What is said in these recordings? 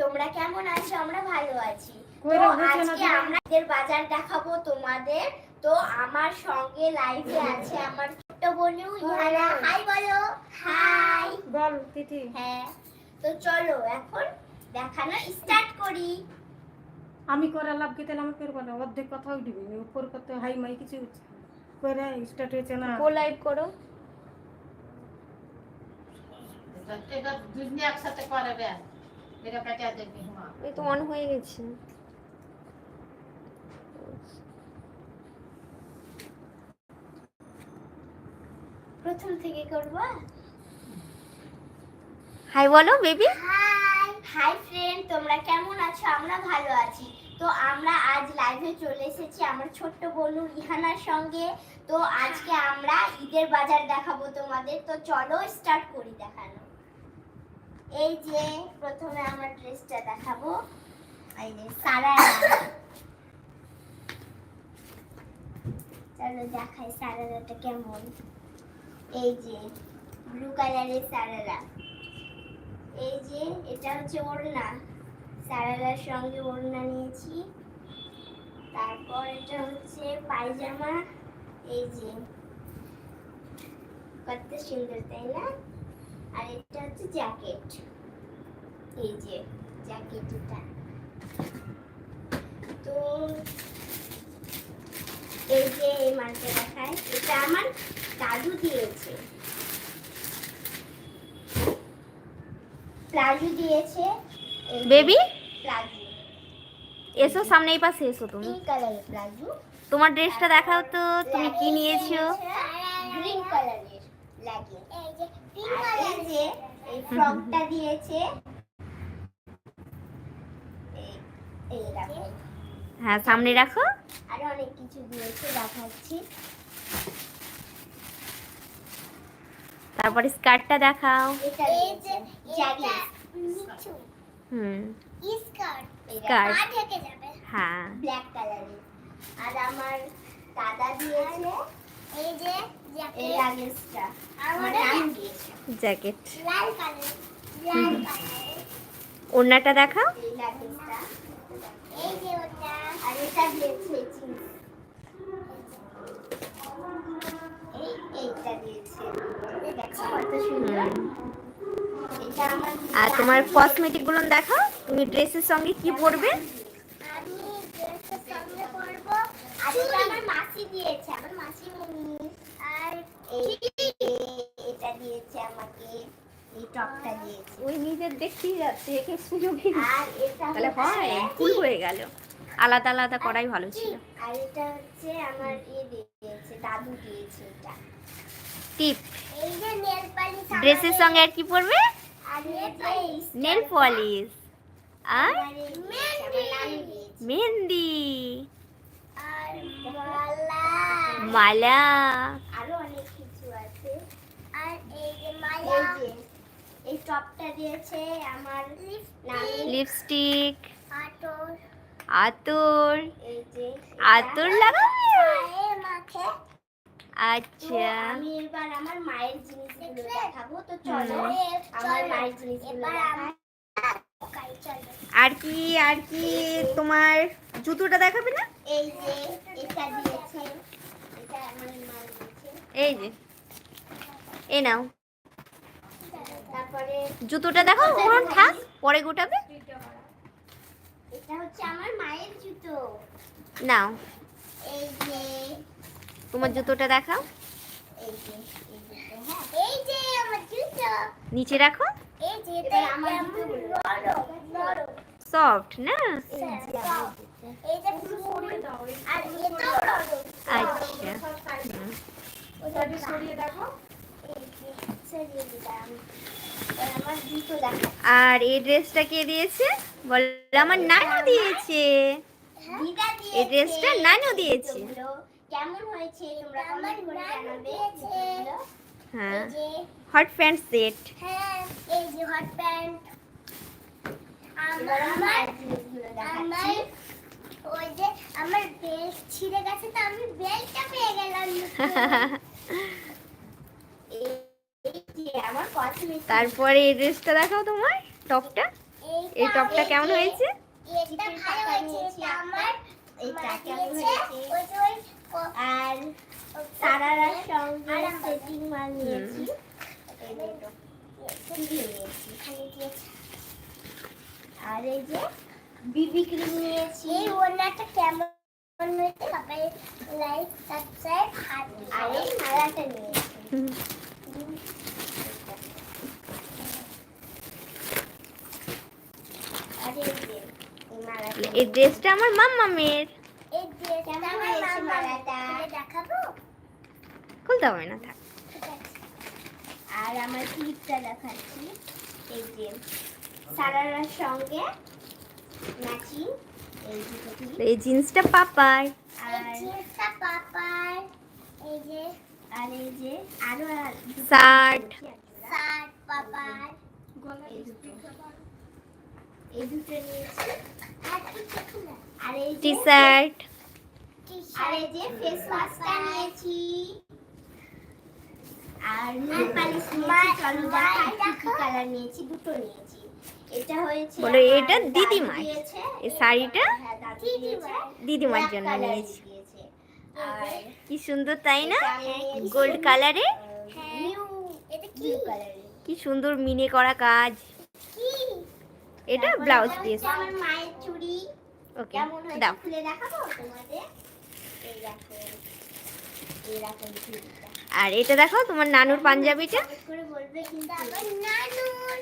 তোমরা কেমন আছো? আমরা ভালো আছি। তো আজকে ঈদের বাজার দেখাবো তোমাদের। তো আমার সঙ্গে লাইভে আছে আমার ছোট্ট বোনু ইহানা হাই বলো। হাই বল। তিথি। হ্যাঁ। তো চলো এখন দেখানো স্টার্ট করি। আমি করে লাভ খেতে আমি করব না। অর্ধেক কথাও দিবি না। উপর কথা হাই মাই কিছু করে স্টার্ট হয়েছে না। কো লাইভ করো। এটা দুজনে একসাথে করে এই তো অন হয়ে গেছে। প্রথম থেকে করবা। হাই বলো বেবি হাই হাই ফ্রেন্ড তোমরা কেমন আছো? আমরা ভালো আছি। তো আমরা আজ লাইভে চলে এসেছি আমার ছোট্ট বোনু ইহানার সঙ্গে। তো আজকে আমরা ঈদের বাজার দেখাবো তোমাদের। তো চলো স্টার্ট করি দেখানো। এই যে প্রথমে আমার ড্রেসটা দেখাবো। এই যে সারা চলো দেখাই সারারাটা কেমন। এই যে ব্লু কালারের সারারা। এই যে এটা হচ্ছে ওড়না। সারালার সঙ্গে ওড়না নিয়েছি। তারপর এটা হচ্ছে পায়জামা। এই যে কত সুন্দর তাই না? আর এটা হচ্ছে জ্যাকেট এই যে জ্যাকেট এটা তো এই যে এই মালটা দেখায় এটা আমার দাদু দিয়েছে। প্লাজো দিয়েছে বেবি? প্লাজো। এসো সামনে এই পাশে এসো তুমি। কালারের প্লাজো। তোমার ড্রেসটা দেখাও তো তুমি কি নিয়েছো? গ্রিন কালারের লাগে এই যে পিঙ্ক যে এই ফ্রকটা দিয়েছে। এই- এই হ্যাঁ সামনে রাখো। আরও অনেক কিছু দিয়েছে দেখাচ্ছি। তারপরে স্কার্টটা দেখাও। হুম। স্কার্ট. হ্যাঁ। ব্ল্যাক কালারের আর আমার দাদা দিয়েছে। এই যে এই লাগেজটা আমার জ্যাকেট লাল কালার। লাল কালার। ওড়নাটা দেখাও। এই লাগেজটা এই যে ওটা। আর এটা দিয়েছে এই এইটা দিয়েছে। দেখো কত সুন্দর। আর তোমার কসমেটিকগুলো দেখাও। তুমি ড্রেসের সঙ্গে কি পরবে? আমি ড্রেসের সঙ্গে পরবো। আর এটা আমার মাসি দিয়েছে। আমার মাসি মনি এটা দিয়েছে আমাকে এই টপটা দিয়েছে ওই নিজের দেখতেই যাচ্ছে একে সুযোগই তাহলে হয় ভুল হয়ে গেল। আলাদা আলাদা করাই ভালো ছিল। আর এটা হচ্ছে আমার ইয়ে দিয়েছে দাদু দিয়েছে এটা। টিপ। এই যে নেল পালিশ ড্রেসের সঙ্গে আর কি পরবে? Nail polish. আর। মেহেন্দি। আর মালা। আরও অনেক এই টপটা দিয়েছে আমার লিপস্টিক। আতর। আতর। এই আতর লাগাবে আচ্ছা। আমি এবার আমার মায়ের জিনিসগুলো দেখাবো। তো চলো আমার মায়ের জিনিসগুলো আর কি আর কি তোমার জুতোটা দেখাবে না? এই যে এটা দিয়েছে। এটা আমার মা দিয়েছে। এই যে। এই নাও। জুতোটা দেখো ওখানে থাক পরে গোটাবে। এটা হচ্ছে আমার মায়ের জুতো। নাও। এই যে তোমার জুতোটা দেখাও। এই যে এই হ্যাঁ এই যে আমার জুতো। নিচে রাখো। এই যে এটা আমার সফট না? এই যে ফুল। আর এটাও নরম আচ্ছা। আর এই ড্রেসটা কে দিয়েছে? বল আমার নানু দিয়েছে। দিদা এই ড্রেসটা নানু দিয়েছে। কেমন হয়েছে তোমরা কমেন্ট করে জানাবে। হ্যাঁ হট প্যান্ট সেট হ্যাঁ এই যে হট প্যান্ট আমার আমার ওই যে আমার বেল্ট ছিঁড়ে গেছে তো আমি বেল্টটা পেয়ে গেলাম। তারপরে এই ড্রেসটা দেখাও তোমার টপটা। এই টপটা কেমন হয়েছে? আর সারারার সঙ্গে সেটিং মাল নিয়েছি। আর এই যে বিবি ক্রিম নিয়েছি। এই ওনাটা কেমন হয়েছে? সবাই লাইক সাবস্ক্রাইব আর এই মালাটা নিয়েছি। এই ড্রেসটা আমার মাম্মামের। খুলতে হবে না থাক। আর আমার ক্লিপটা দেখাচ্ছি। এই যে সারারার সঙ্গে ম্যাচিং এই জিন্সটা পাপার। শার্ট। শার্ট পাপার। এই দুটো নিয়েছি। আর কিছু আর এই টি শার্ট আর এই যে ফেস ওয়াশটা নিয়েছি। আর নেল পালিশ নিয়েছি চলো দেখাই কি কালার নিয়েছি দুটো নিয়েছি। এটা হয়েছে বলো, এটা দাদু দিদিমার। এই শাড়িটা হ্যাঁ। দিদিমার জন্য নিয়েছি। আর কি সুন্দর তাই না? গোল্ড কালারে colour এর। কি সুন্দর মিনে করা কাজ? এটা ব্লাউজ পিস আমার মায়ের চুড়ি। ওকে দাও। খুলে দেখাবো তোমাদের? এই দেখো এই চুড়িটা। আর এটা দেখো তোমার নানুর পাঞ্জাবিটা। করে বলবে কিন্তু আবার নানুর।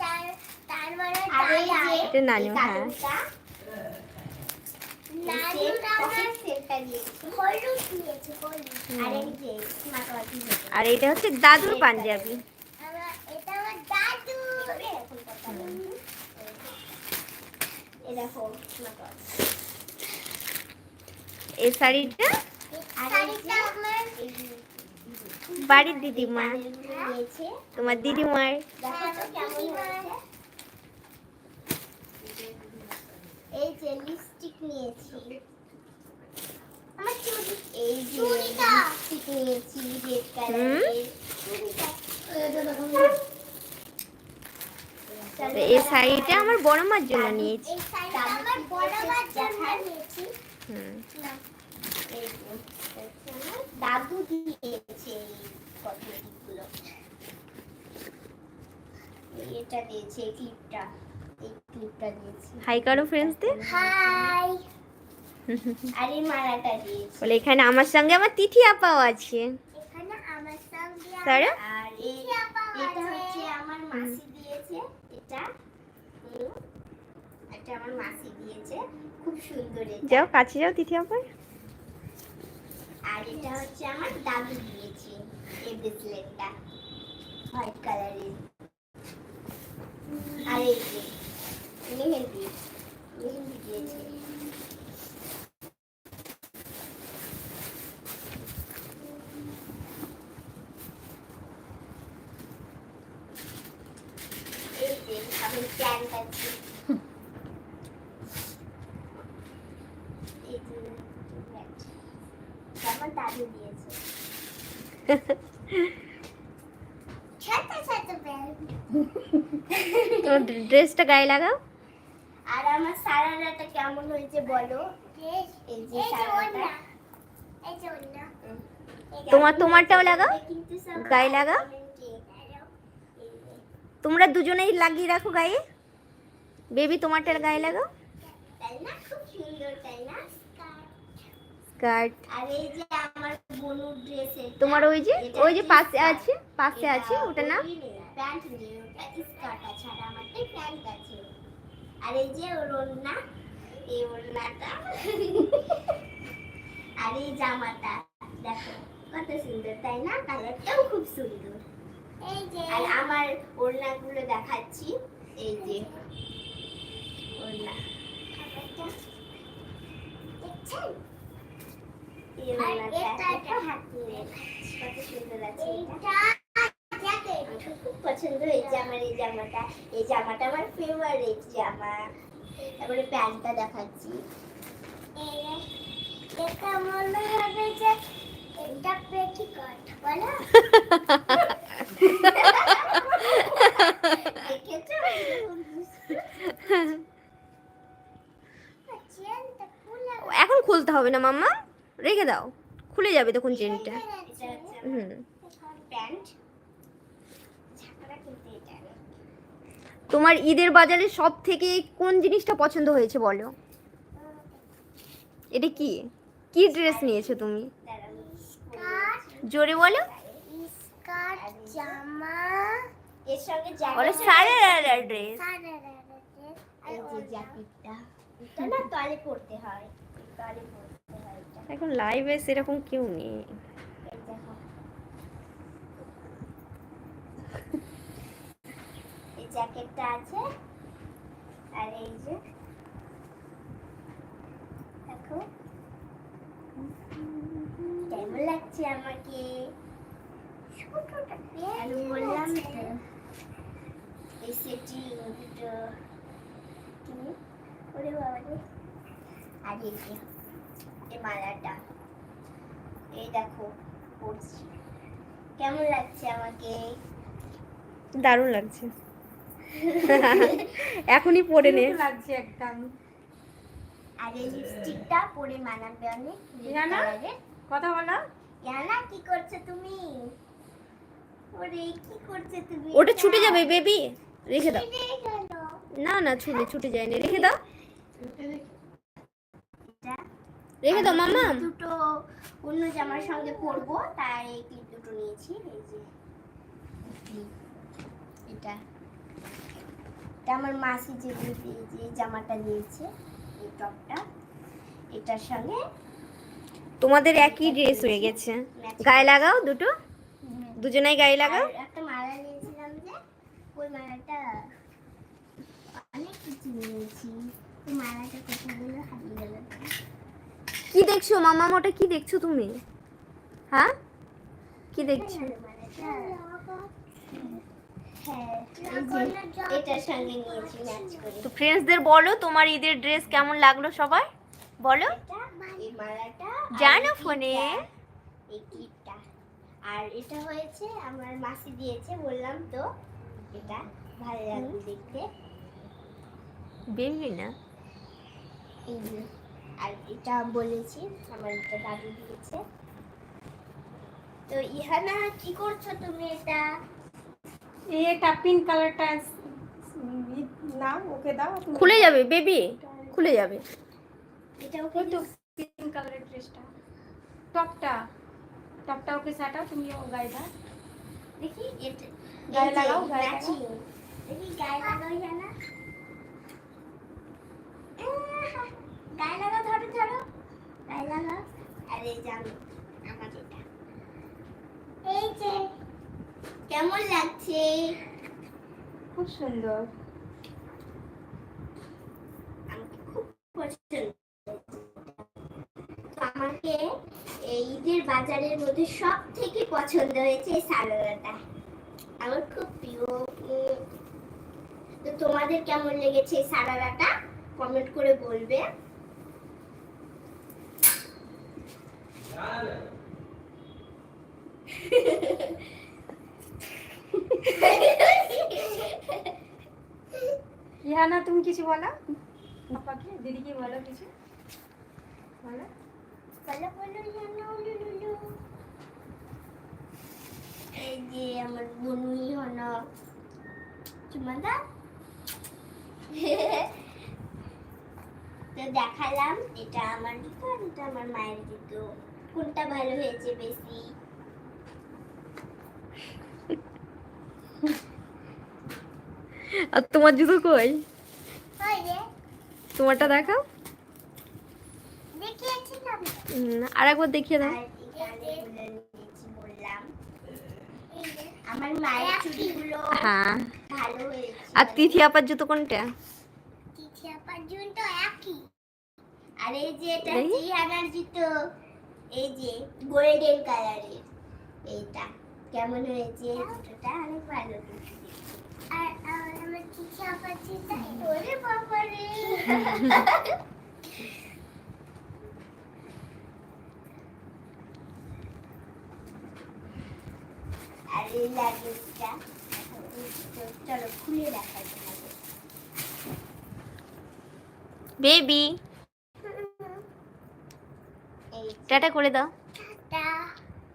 তার তার মানে আর এটা নানু, হ্যাঁ। আর এটা হচ্ছে দাদুর পাঞ্জাবি। এখন এই দেখো এই শাড়িটা? আর শাড়িটা আমার বাড়ির দিদিমা। তোমার দিদিমার। হয়েছে। এই যে লিপস্টিক নিয়েছি। আমার চুড়ি। এই যে লিপস্টিক নিয়েছি রেড কালারের এই শাড়িটা আমার বড় মার জন্য নিয়েছি। এই শাড়িটা আমার বড় বাচ্চার নিয়েছি। হুম। এই যে, আমার দাদু দিয়েছে এই কসমেটিকগুলো এই এটা দিয়েছে ক্লিপটা এই ক্লিপটা দিয়েছি। হাই করো ফ্রেন্ডসদের হাই আর এই মালাটা দিয়েছি। বলে এখানে আমার সঙ্গে আমার তিথি আপাও আছে। এখানে আমার সঙ্গে তারা? আর এটা হচ্ছে আমার মাসি দিয়েছে। এটা আমার মাসি দিয়েছে। খুব সুন্দর এটা। যাও কাছে যাও তিথি আপার আর এটা হচ্ছে আমার দাদু দিয়েছে এই ব্রেসলেটটা হোয়াইট কালারের আর এই যে মেহেন্দি মেহেন্দি দিয়েছে এই যে আমি প্যান্ট আছে এই যে প্যান্ট আমার দাদু দিয়েছে ছোট ছোট প্যান্ট তোমার ড্রেসটা গায়ে লাগাও। আর আমার সারারাটা কেমন হয়েছে বলো? এই যে সারারাটা। তোমার- তোমারটাও লাগাও। গায়ে লাগাও। তোমরা দুজনেই লাগিয়ে রাখো গায়ে। বেবি তোমারটার গায়ে লাগাও। তাই না? খুব সুন্দর তাই না? স্কার্ট। আর এই যে আমার বনুর ড্রেস তোমার ওই যে ওই যে পাশে আছে পাশে আছে ওটা না প্যান্ট নেই ওটা স্কার্ট আছে আর আমারটাই প্যান্ট আছে। আর এই যে ওর ওড়না এই ওড়নাটা আর এই জামাটা দেখো কত সুন্দর তাই না? কালারটাও খুব সুন্দর। এই যে আর আমার ওড়নাগুলো দেখাচ্ছি এই যে ওড়না। দেখছেন? এই ওড়নাটা হাত কত সুন্দর আছে এটা আমার খুব পছন্দ হয়েছে আমার এই জামাটা এই জামাটা আমার ফেভারিট জামা তারপরে প্যান্টটা দেখাচ্ছি। এটা মনে হবে যে বলো। এখন খুলতে হবে না মাম্মা? রেখে দাও। খুলে যাবে তখন চেনটা। এটা হচ্ছে হুম। প্যান্ট ঝাঁকড়া কিন্তু এটা না। তোমার ঈদের বাজারে সব থেকে কোন জিনিসটা পছন্দ হয়েছে বলো? এটা কি? কি ড্রেস নিয়েছো তুমি? জোরে বলো। ড্রেস। এখন লাইভে সেরকম কেউ নেই। জ্যাকেটটা আছে। আর এই যে দেখো। কেমন লাগছে আমাকে? আমি বললাম এই সেটি দুটো ওরে বাবা রে আর এই যে এই মালাটা। এই দেখো পড়ছি কেমন লাগছে আমাকে? দারুণ লাগছে। এখনই পরে নে। লাগছে একদম। আর এই লিপস্টিকটা পরে মানাবে অনেক? কথা বলো। ইয়ানা কি করছ তুমি? ওরে কি করছ তুমি? ওটা ছুটে যাবে বেবি রেখে দাও। না না ছুটে ছুটে যায়নি। রেখে দাও। রেখে দাও মামা দুটো অন্য জামার সঙ্গে পরবো তাই এই ক্লিপ দুটো নিয়েছি এই যে। এটা। এটা আমার মাসি যে যে যে জামাটা নিয়েছে এই টপটা। এটার সঙ্গে তোমাদের একই ড্রেস হয়ে গেছে। গায়ে লাগাও দুটো? দুজনেই গায়ে লাগাও? একটা মালা নিয়েছিলাম যে ওই মালাটা অনেক কিছু নিয়েছি। ওই মালাটা কোথায় গেল? হারিয়ে গেল কি দেখছ? মামা ওটা কি দেখছ তুমি? হ্যাঁ? কি দেখছ হ্যাঁ এই যে এটার সঙ্গে নিয়েছি ম্যাচ করে তো ফ্রেন্ডসদের বলো তোমার ঈদের ড্রেস কেমন লাগল সবাই বলো। জানো ফোনে? আর এটা হয়েছে আমার মাসি দিয়েছে বললাম তো এটা ভালো লাগবে দেখতে। বেবি না? আর এটা বলেছি আমার এটা দাদু দিয়েছে। তো ইহানা কি করছ তুমি এটা? এটা পিঙ্ক কালারটা না ওকে দাও খুলে যাবে বেবি খুলে যাবে। এটা ওকে তো পিঙ্ক কালারের ড্রেসটা টপটা টপটা ওকে সাটাও তুমি ও গায়ে দাও। দেখি এটা গায়ে লাগাও, গায়ে লাগাও। দেখি গায়ে লাগাও আহ, গায়ে লাগাও ধরো ধরো। গায়ে লাগাও। আর আমি আমার এটা এই যে কেমন লাগছে? খুব সুন্দর। আমাকে খুব পছন্দ। আমাকে এই ঈদের বাজারের মধ্যে সব থেকে পছন্দ হয়েছে এই সারারাটা আমার খুব প্রিয়। উম, তো তোমাদের কেমন লেগেছে এই সারারাটা কমেন্ট করে বলবে। ইহানা তুমি কিছু বলো? পাপাকে দিদিকে বলো কিছু। বলো। এই যে আমার বনুই হলো চুমাদা? তো দেখালাম, এটা আমার আর এটা আমার মায়ের জুতো। কোনটা ভালো হয়েছে বেশি? আর তোমার জুতো কই? তোমারটা দেখাও। আর একবার দেখিয়ে দাও। আর হ্যাঁ। আর তিথি আপার জুতো কোনটা? একই। আর এই যে এটা দেখি। জুতো এই যে গোল্ডেন কালারের। এইটা কেমন হয়েছে? জুতোটা অনেক ভালো আর আমার তিথিয়া পর্যন্ত ওরে বাবা টাটা করে দাও।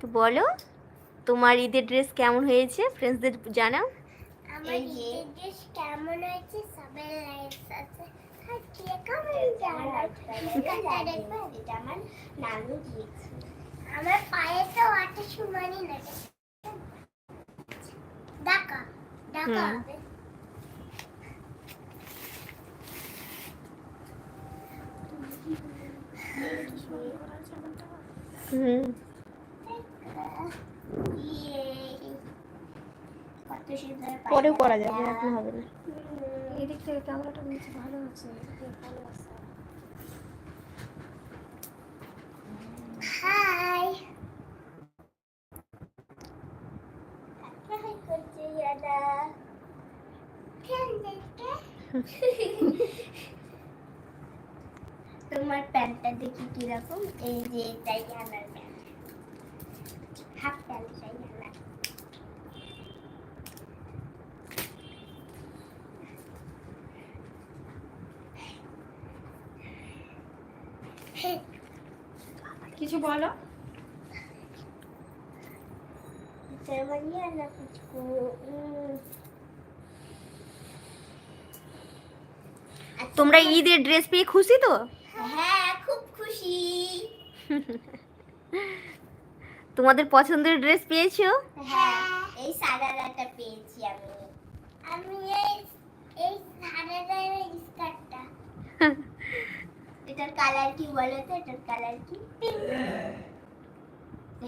তো বলো তোমার ঈদের ড্রেস কেমন হয়েছে? ফ্রেন্ডসদের জানাও। আমার ড্রেস কেমন হয়েছে সবাই আমার নানু দিয়েছে আমার পায়ে তো আটা সুমানি না ডাকা ডাকা হুম। হবে হুম ইয়ে, কত সুন্দর পরেও করা যাবে এখন হবে না। এদিক থেকে ক্যামেরাটা নিচে ভালো আছে ভালো আছে। হাই। হাই করছে ইয়াদা। তোমার প্যান্টটা দেখি কীরকম? এই যে এটাই আমার প্যান্ট হাফ প্যান্টটাই আমার কিছু বলো. তোমরা ঈদের ড্রেস পেয়ে খুশি তো? হ্যাঁ খুব খুশি। তোমাদের পছন্দের ড্রেস পেয়েছ? হ্যাঁ এই সাদাটা পেয়েছি আমি। আমি এই এই সাদাটার স্কার্টটা। এটার কালার কি বলো তো? এটার কালার কি? পিঙ্ক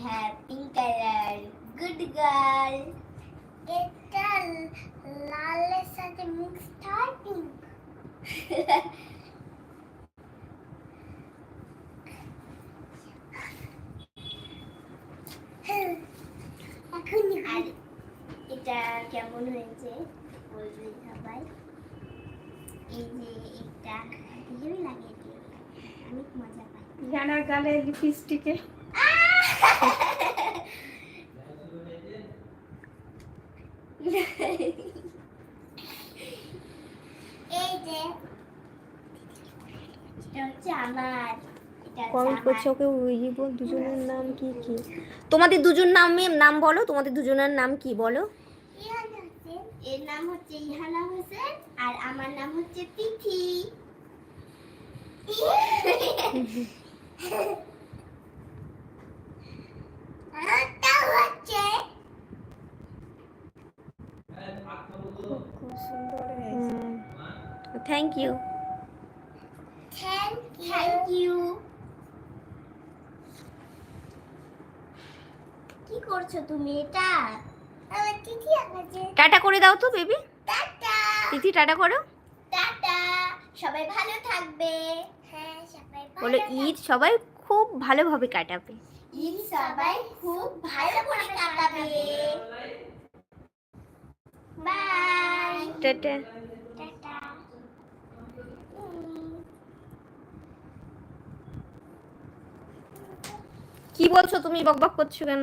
হ্যাঁ পিঙ্ক কালার গুড গার্ল এটা লালের সাথে মিক্স হয় পিঙ্ক এখন আর এটা কেমন হয়েছে? বলবে সবাই। এই যে এটা হেভি লাগে। অনেক মজা পাই। জানার গালে লিপস্টিকে। এই যে এটা হচ্ছে আমার এটা হচ্ছে কমেন্ট করছে ওকে উইজি বল দুজনের নাম কি কি? তোমাদের দুজন নামের নাম বলো তোমাদের দুজনের নাম কি বলো? এর নাম হচ্ছে ইহানা হোসেন আর আমার নাম হচ্ছে তিথি আমারটাও হচ্ছে খুব সুন্দর হয়েছে thank you thank thank you কি করছ তুমি এটা? আমার তিথি আছে টাটা করে দাও তো বেবি। টাটা। তিথি টাটা করো। সবাই ভালো থাকবে। হ্যাঁ সবাই বলো ঈদ সবাই খুব ভালোভাবে কাটাবে। ঈদ সবাই খুব ভালো করে কাটাবে। বাই। টাটা। টাটা। কি বলছো তুমি? বকবক করছ কেন?